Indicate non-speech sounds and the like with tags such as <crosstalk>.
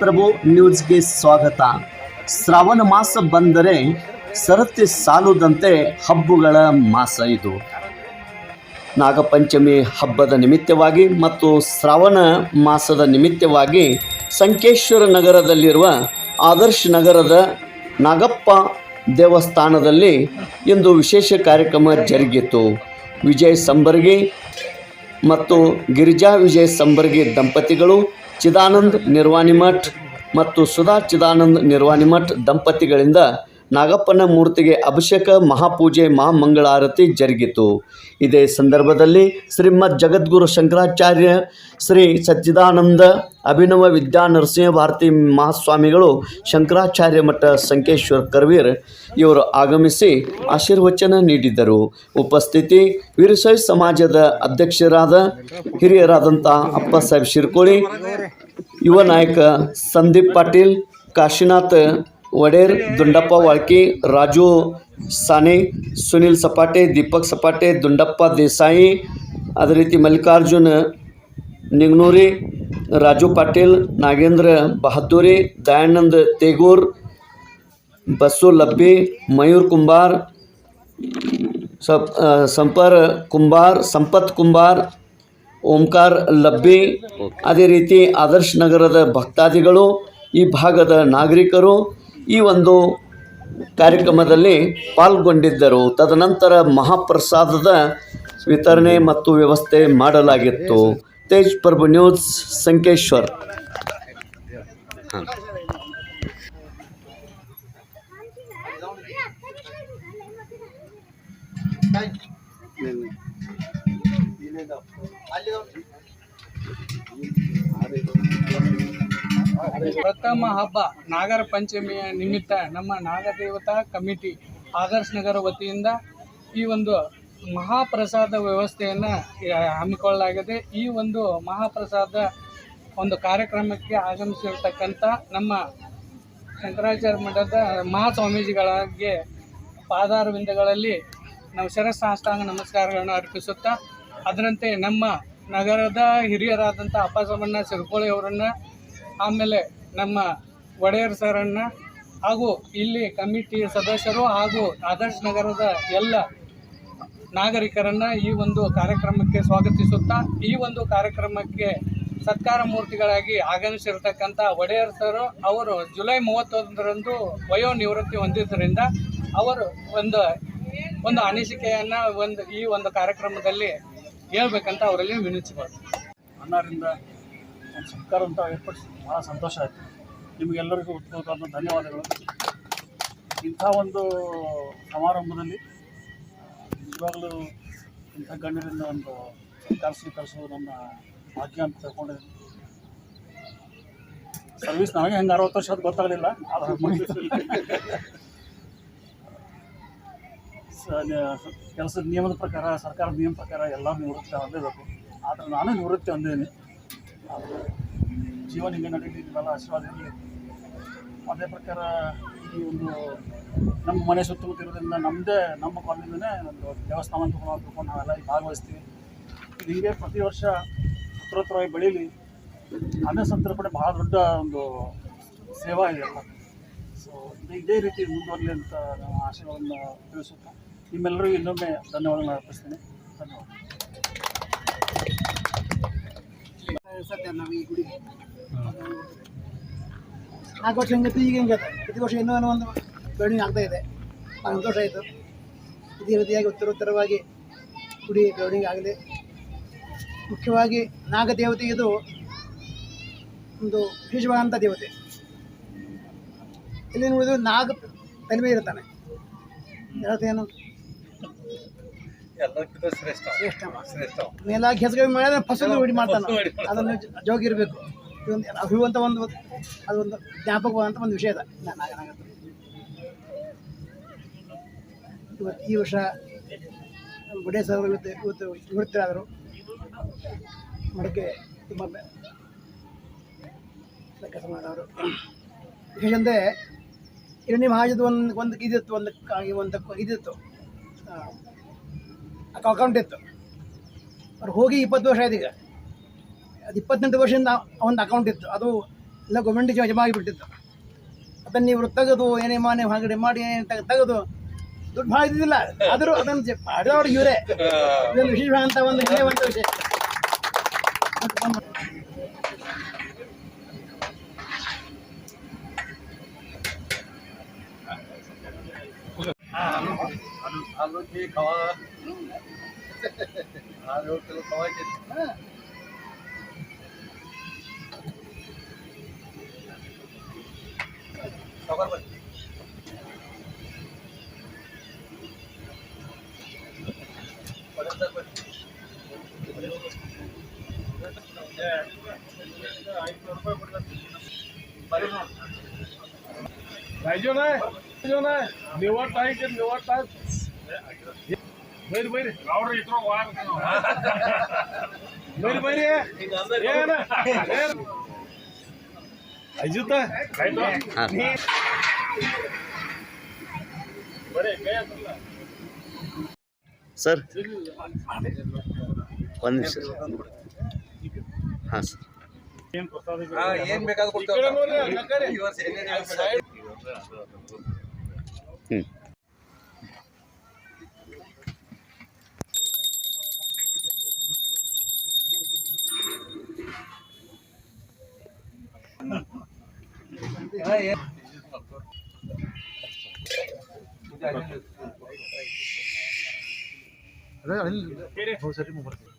ಪ್ರಭು ನ್ಯೂಸ್ಗೆ ಸ್ವಾಗತ. ಶ್ರಾವಣ ಮಾಸ ಬಂದರೆ ಸರತಿ ಸಾಲುದಂತೆ ಹಬ್ಬಗಳ ಮಾಸ ಇದು. ನಾಗಪಂಚಮಿ ಹಬ್ಬದ ನಿಮಿತ್ತವಾಗಿ ಮತ್ತು ಶ್ರಾವಣ ಮಾಸದ ನಿಮಿತ್ತವಾಗಿ ಸಂಕೇಶ್ವರ ನಗರದಲ್ಲಿರುವ ಆದರ್ಶ ನಗರದ ನಾಗಪ್ಪ ದೇವಸ್ಥಾನದಲ್ಲಿ ಇಂದು ವಿಶೇಷ ಕಾರ್ಯಕ್ರಮ ಜರುಗಿತು. ವಿಜಯ್ ಸಂಬರ್ಗಿ ಮತ್ತು ಗಿರಿಜಾ ವಿಜಯ್ ಸಂಬರ್ಗಿ ದಂಪತಿಗಳು ಚಿದಾನಂದ್ ನಿರ್ವಾಣಿಮಠ್ ಮತ್ತು ಸುಧಾ ಚಿದಾನಂದ್ ನಿರ್ವಾಣಿಮಠ್ ದಂಪತಿಗಳಿಂದ ನಾಗಪ್ಪನ ಮೂರ್ತಿಗೆ ಅಭಿಷೇಕ, ಮಹಾಪೂಜೆ, ಮಹಾಮಂಗಳಾರತಿ ಜರುಗಿತು. ಇದೇ ಸಂದರ್ಭದಲ್ಲಿ ಶ್ರೀಮದ್ ಜಗದ್ಗುರು ಶಂಕರಾಚಾರ್ಯ ಶ್ರೀ ಸಚ್ಚಿದಾನಂದ ಅಭಿನವ ವಿದ್ಯಾ ನರಸಿಂಹ ಭಾರತಿ ಮಹಾಸ್ವಾಮಿಗಳು ಶಂಕರಾಚಾರ್ಯ ಮಠ ಸಂಕೇಶ್ವರ ಕರ್ವೀರ್ ಇವರು ಆಗಮಿಸಿ ಆಶೀರ್ವಚನ ನೀಡಿದ್ದರು ಉಪಸ್ಥಿತಿ, ವೀರಶೈವ ಸಮಾಜದ ಅಧ್ಯಕ್ಷರಾದ ಹಿರಿಯರಾದಂಥ ಅಪ್ಪ ಸಾಹೇಬ್ ಶಿರ್ಕೋಳಿ, ಯುವ ನಾಯಕ ಸಂದೀಪ್ ಪಾಟೀಲ್, ಕಾಶಿನಾಥ್ ವಡೇರ್ ದುಂಡಪ್ಪ ವಾಳ್ಕಿ, ರಾಜು ಸಾನೆ ಸುನಿಲ್ ಸಪಾಟೆ, ದೀಪಕ್ ಸಪಾಟೆ, ದುಂಡಪ್ಪ ದೇಸಾಯಿ, ಅದೇ ರೀತಿ ಮಲ್ಲಿಕಾರ್ಜುನ್ ನಿಗ್ನೂರಿ, ರಾಜು ಪಾಟೀಲ್, ನಾಗೇಂದ್ರ ಬಹದ್ದೂರಿ, ದಯಾನಂದ್ ತೇಗೂರ್ ಬಸ್ಸು ಲಬ್ಬಿ, ಮಯೂರ್ ಕುಂಬಾರ್ ಸಪ್ ಸಂಪರ್ ಕುಂಬಾರ್, ಸಂಪತ್ ಕುಂಬಾರ್, ಓಂಕಾರ್ ಲಬ್ಬಿ, ಅದೇ ರೀತಿ ಆದರ್ಶ್ ನಗರದ ಭಕ್ತಾದಿಗಳು, ಈ ಭಾಗದ ನಾಗರಿಕರು ಈ ಒಂದು ಕಾರ್ಯಕ್ರಮದಲ್ಲಿ ಪಾಲ್ಗೊಂಡಿದ್ದರು. ತದನಂತರ ಮಹಾಪ್ರಸಾದದ ವಿತರಣೆ ಮತ್ತು ವ್ಯವಸ್ಥೆ ಮಾಡಲಾಗಿತ್ತು. ತೇಜ್ ಪ್ರಭು ನ್ಯೂಸ್ ಸಂಕೇಶ್ವರ್. ಪ್ರಥಮ ಹಬ್ಬ ನಾಗರ ಪಂಚಮಿಯ ನಿಮಿತ್ತ ನಮ್ಮ ನಾಗದೇವತಾ ಕಮಿಟಿ ಆದರ್ಶ್ ನಗರ ವತಿಯಿಂದ ಈ ಒಂದು ಮಹಾಪ್ರಸಾದ ವ್ಯವಸ್ಥೆಯನ್ನು ಹಮ್ಮಿಕೊಳ್ಳಲಾಗಿದೆ. ಈ ಒಂದು ಮಹಾಪ್ರಸಾದ ಒಂದು ಕಾರ್ಯಕ್ರಮಕ್ಕೆ ಆಗಮಿಸಿರ್ತಕ್ಕಂಥ ನಮ್ಮ ಶಂಕರಾಚಾರ್ಯ ಮಠದ ಮಹಾಸ್ವಾಮೀಜಿಗಳಿಗೆ ಪಾದಾರವಿಂದಗಳಲ್ಲಿ ನಾವು ಶರಸಾಷ್ಟಾಂಗ ನಮಸ್ಕಾರಗಳನ್ನು ಅರ್ಪಿಸುತ್ತಾ, ಅದರಂತೆ ನಮ್ಮ ನಗರದ ಹಿರಿಯರಾದಂಥ ಅಪ್ಪಸಮಣ್ಣ ಸಿರ್ಕೋಳಿ ಅವರನ್ನು ಆಮೇಲೆ ನಮ್ಮ ಒಡೆಯರ್ ಸರನ್ನ ಹಾಗೂ ಇಲ್ಲಿ ಕಮಿಟಿ ಸದಸ್ಯರು ಹಾಗೂ ಆದರ್ಶ ನಗರದ ಎಲ್ಲ ನಾಗರಿಕರನ್ನ ಈ ಒಂದು ಕಾರ್ಯಕ್ರಮಕ್ಕೆ ಸ್ವಾಗತಿಸುತ್ತಾ, ಈ ಒಂದು ಕಾರ್ಯಕ್ರಮಕ್ಕೆ ಸತ್ಕಾರ ಮೂರ್ತಿಗಳಾಗಿ ಆಗಮಿಸಿರ್ತಕ್ಕಂಥ ಒಡೆಯರ್ ಸರು ಅವರು ಜುಲೈ ಮೂವತ್ತೊಂದರಂದು ವಯೋ ನಿವೃತ್ತಿ ಹೊಂದಿದ್ದರಿಂದ ಅವರು ಒಂದು ಒಂದು ಅನಿಸಿಕೆಯನ್ನು ಒಂದು ಈ ಒಂದು ಕಾರ್ಯಕ್ರಮದಲ್ಲಿ ಹೇಳ್ಬೇಕಂತ ಅವರಲ್ಲಿ ವಿನಿಸಿಕೊಳ್ತೀನಿ ಅಣ್ಣರಿಂದ ಒಂದು ಸತ್ಕಾರ ಅಂತ ಏರ್ಪಡಿಸಿ ಭಾಳ ಸಂತೋಷ ಆಯಿತು. ನಿಮಗೆಲ್ಲರಿಗೂ ಉತ್ಪೂರ್ವವಾದ ಧನ್ಯವಾದಗಳು. ಇಂಥ ಒಂದು ಸಮಾರಂಭದಲ್ಲಿ ನಿಜವಾಗಲೂ ಇಂಥ ಗಣ್ಯರಿಂದ ಒಂದು ಸರ್ಕಾರ ಸ್ವೀಕರಿಸೋದು ನನ್ನ ಭಾಗ್ಯ ಅಂತ ತಿಳ್ಕೊಂಡಿದ್ದೀನಿ. ಸರ್ವಿಸ್ ನನಗೆ ಹೆಂಗೆ ಅರವತ್ತು ವರ್ಷ ಅದು ಗೊತ್ತಾಗಲಿಲ್ಲ. ಕೆಲಸದ ನಿಯಮದ ಪ್ರಕಾರ, ಸರ್ಕಾರದ ನಿಯಮ ಪ್ರಕಾರ ಎಲ್ಲ ನಿವೃತ್ತಿ ಹೊಂದಬೇಕು ಆದರೆ ನಾನು ನಿವೃತ್ತಿ ಹೊಂದಿದ್ದೀನಿ. ಜೀವನ ಹಿಂಗೆ ನಡೀಲಿ ನಿಮ್ಮೆಲ್ಲ ಆಶೀರ್ವಾದ ಇರಲಿ ಅದೇ ಪ್ರಕಾರ ಈ ಒಂದು ನಮ್ಮ ಮನೆ ಸುತ್ತಮುತ್ತ ಇರೋದ್ರಿಂದ ನಮ್ಮದೇ ನಮ್ಮ ಕಾಲದಿಂದನೇ ಒಂದು ದೇವಸ್ಥಾನ ತಿಳ್ಕೊಂಡು ನಾವೆಲ್ಲ ಇಲ್ಲಿ ಭಾಗವಹಿಸ್ತೀವಿ. ಇದು ಹಿಂಗೆ ಪ್ರತಿ ವರ್ಷ ಉತ್ತರೋತ್ತರವಾಗಿ ಬೆಳೀಲಿ. ಅನ್ನ ಸಂತರ್ಪಣೆ ಭಾಳ ದೊಡ್ಡ ಒಂದು ಸೇವಾ ಇದೆ ಎಲ್ಲ ಸೊ ಇದೇ ರೀತಿ ಮುಂದುವರಲಿ ಅಂತ ನಾನು ಆಶಯವನ್ನು ತಿಳಿಸುತ್ತಾ ನಿಮ್ಮೆಲ್ಲರಿಗೂ ಇನ್ನೊಮ್ಮೆ ಧನ್ಯವಾದಗಳನ್ನು ಅರ್ಪಿಸ್ತೀನಿ. ಧನ್ಯವಾದ. ಸತ್ಯ ನಾವು ಈ ಗುಡಿಗೆ. ನಾಲ್ಕು ವರ್ಷ ಹಿಂಗೆ ಈಗ ಹೆಂಗತ್ತೆ ಪ್ರತಿ ವರ್ಷ ಇನ್ನೂ ಏನೋ ಒಂದು ಬೆಳವಣಿಗೆ ಆಗ್ತಾ ಇದೆ. ಭಾಳ ಸಂತೋಷ ಆಯಿತು. ಇದೇ ರೀತಿಯಾಗಿ ಉತ್ತರೋತ್ತರವಾಗಿ ಗುಡಿ ಬೆಳವಣಿಗೆ ಆಗಲಿ. ಮುಖ್ಯವಾಗಿ ನಾಗದೇವತೆ ಇದು ಒಂದು ವಿಶೇಷವಾದಂಥ ದೇವತೆ. ಇಲ್ಲಿ ನೋಡಿದ್ರೆ ನಾಗ ತನಿಮೆ ಇರ್ತಾನೆ ಅರ್ಥ ಏನು ಶ್ರೇಷ್ಠ. ಹೆಸರು ಮಾಡಿದ್ರೆ ಫಸಲು ಹೊಡಿ ಮಾಡ್ತಾನೆ. ಅದನ್ನು ಜೋಗಿ ಇರಬೇಕು ಇದೊಂದು ಅಭಿವಂತ ಒಂದು ಅದೊಂದು ಜ್ಞಾಪಕವಾದಂಥ ಒಂದು ವಿಷಯ ಇದೆ. ಇವತ್ತು ಈ ವರ್ಷ ಬುಡೇ ಸರ್ ಇವತ್ತು ಇವತ್ತು ನಿವೃತ್ತರಾದರು. ಮಡಕೆ ತುಂಬ ಕೆಲಸ ಮಾಡೋರು ಅಂದರೆ ಎರಡನೇ ಮಹಾಜದ ಒಂದು ಒಂದು ಇದಿತ್ತು ಒಂದು ಒಂದು ಇದಿತ್ತು. ಅಕೌಂಟ್ ಇತ್ತು. ಅವ್ರು ಹೋಗಿ ಇಪ್ಪತ್ತು ವರ್ಷ ಆಯ್ತು ಈಗ. ಅದು ಇಪ್ಪತ್ತೆಂಟು ವರ್ಷದಿಂದ ಒಂದು ಅಕೌಂಟ್ ಇತ್ತು. ಅದು ಎಲ್ಲ ಗೌರ್ಮೆಂಟ್ ಜಮಾ ಆಗಿಬಿಟ್ಟಿತ್ತು. ಅದನ್ನು ಇವರು ತೆಗೆದು ಏನೇ ಮಾನೆ ಹೊರಗಡೆ ಮಾಡಿ ತೆಗೆದು ದುಡ್ಡು ಭಾಳ ಇದ್ದಿದ್ದಿಲ್ಲ. ಆದರೂ ಅದನ್ನು ಮಾಡಿದವರು ಇವರೇ. ಇದೊಂದು ವಿಶೇಷ ಅಂತ ಒಂದು আলু দিয়ে খাওয়া <laughs> আর হোটেল সবাই খেতে হ্যাঁ। সবার বাড়ি पाहिजे नाही पाहिजे नाही निवडता आहे ते निवडतात ಬೈರಿ ಬೈರಿ. ಅವ್ರ ಇದ್ರು ಬೈರಿ ಬೈರಿ. ಸರ್ ಒಂದು ನಿಮಿಷ ಹಾಂ ಸರ್. ಏನ್ ಬೇಕಾದ್ರೂ ಹ್ಞೂ ಕೊಡ್ತೇವೆ ಅನಿಲ್ ಸರಿ ಬರ್ತೀವಿ